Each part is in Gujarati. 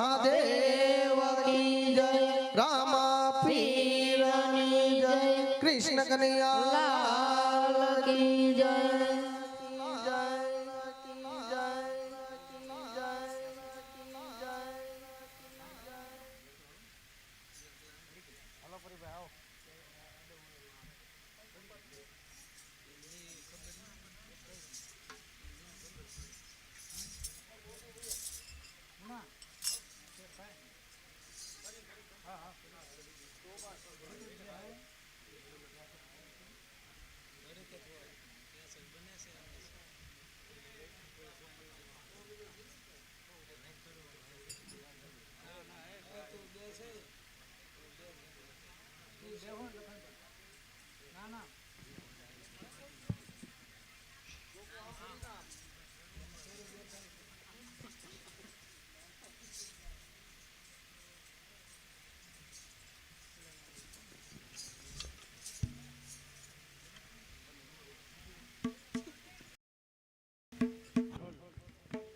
મહાદેવ કી જય રામા પીરની જય કૃષ્ણ કનૈયા કી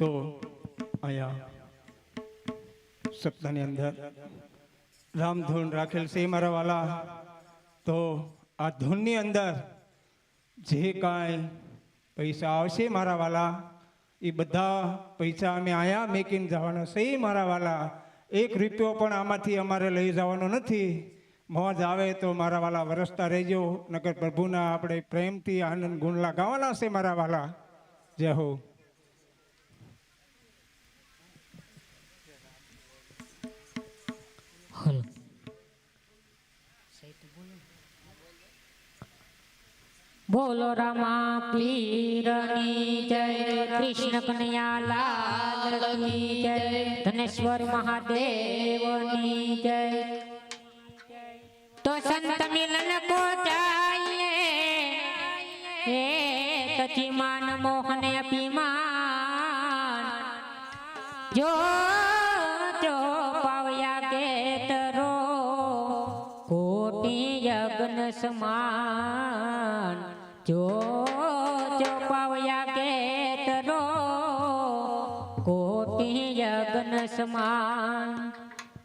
તો અહીંયા સપ્તાહની અંદર રામધૂન રાખેલ છે મારા વાલા. તો આ ધૂનની અંદર જે કાંઈ પૈસા આવશે મારા વાલા, એ બધા પૈસા અમે આયા મેકીને જવાના છે મારા વાલા. એક રૂપિયો પણ આમાંથી અમારે લઈ જવાનો નથી. મોજ આવે તો મારા વાલા વરસતા રહેજો. નગર પ્રભુના આપણે પ્રેમથી આનંદ ગુણલા ગાવાના છે મારા વાલા. જય હો. બોલો રામા પીરની જય, કૃષ્ણ કનૈયા લાલ કી જય, ધનેશ્વર મહાદેવની જય. તો સંત મિલન કો જાઈએ હે સચી માન મોહન અભિમાન. જો જો પાવ્યા કેતરો, કોટી યજ્ઞ સમાન. જો જો પાવ્યા કેતરો કોટી યજ્ઞ સમાન.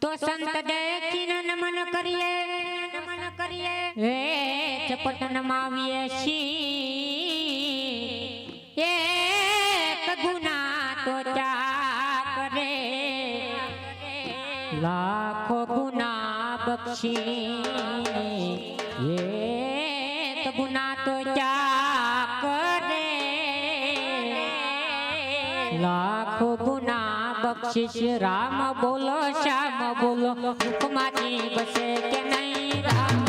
તો સંત દેખીન નમન કરીએ નમન કરીએ. હે ચપટ નમાવીએ શી એક ગુના તો ચા કરે. લાખો ગુના બક્ષી એક ગુના તો ચાકરે લાખો ગુના બક્ષિશ રામ બોલો, શ્યામ બોલો હુકમાની બસે કે નહીં રામ?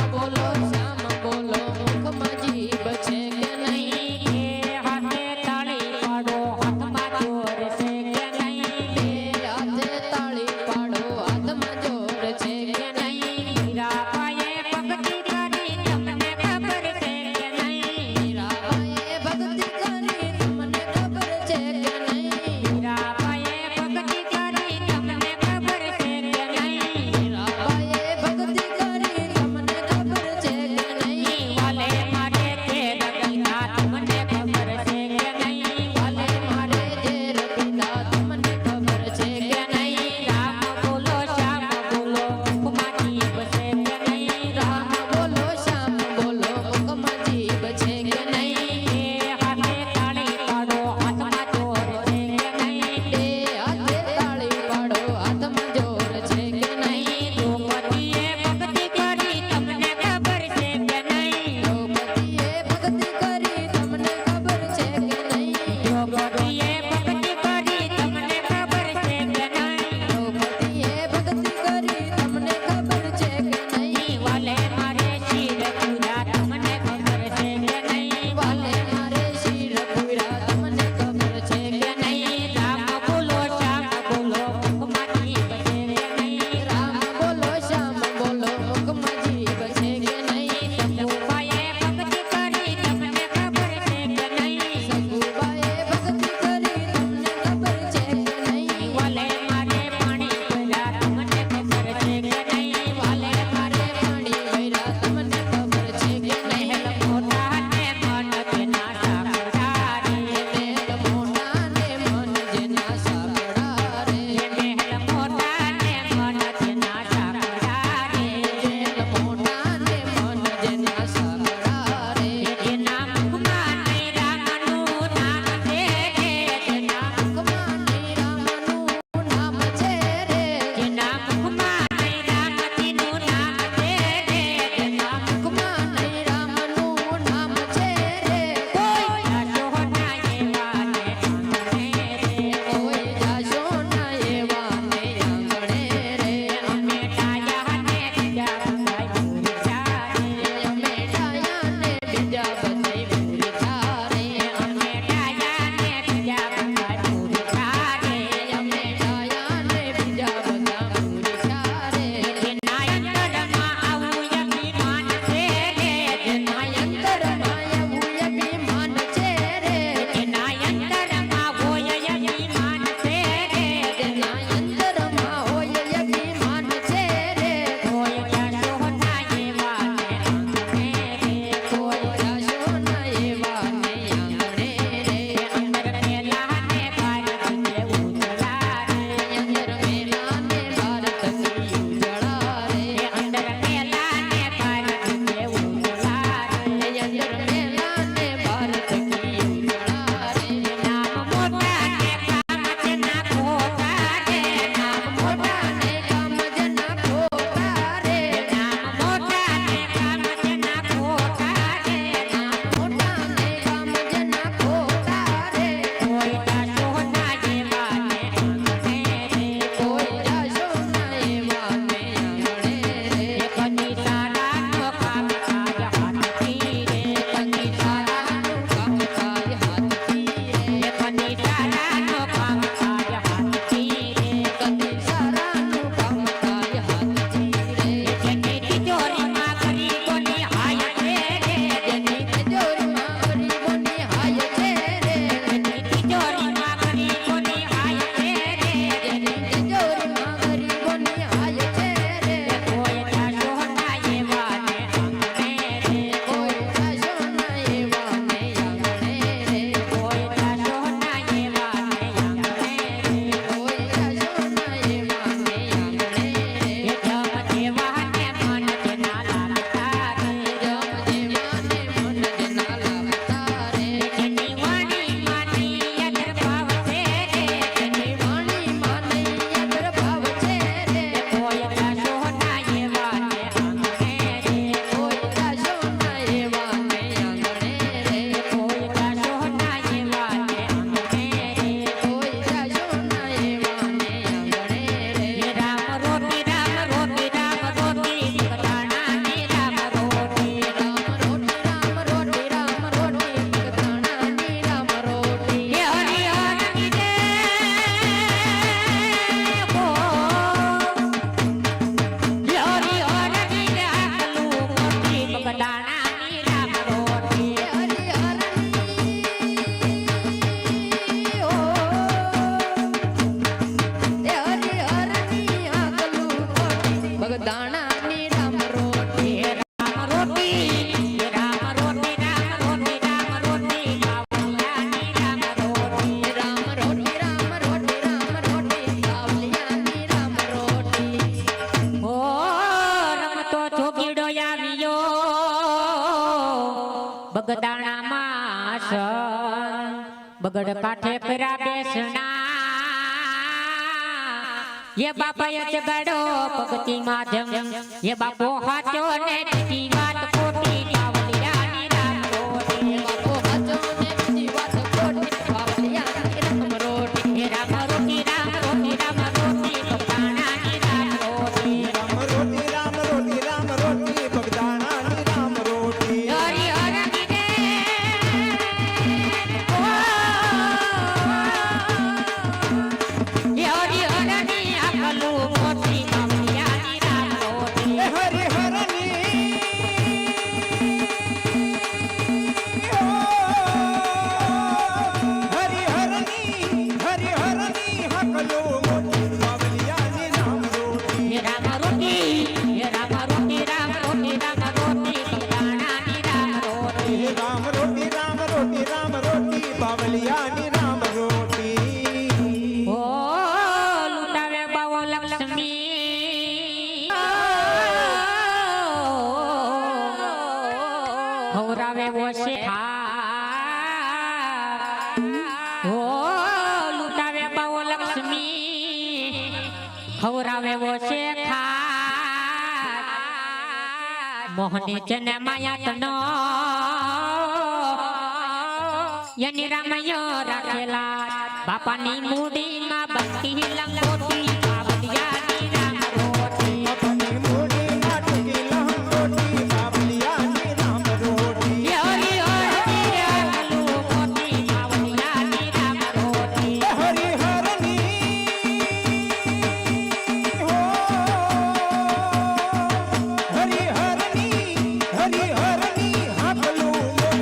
ये बापा ये जगड़ो भक्ति माध्यम ये बापो हाथों ने टीमा હવરાવેવો છે ખા મોહની જન માયા તનો યની રામયો રાખેલા બાપાની મૂડીમાં બંકી લંગોટી.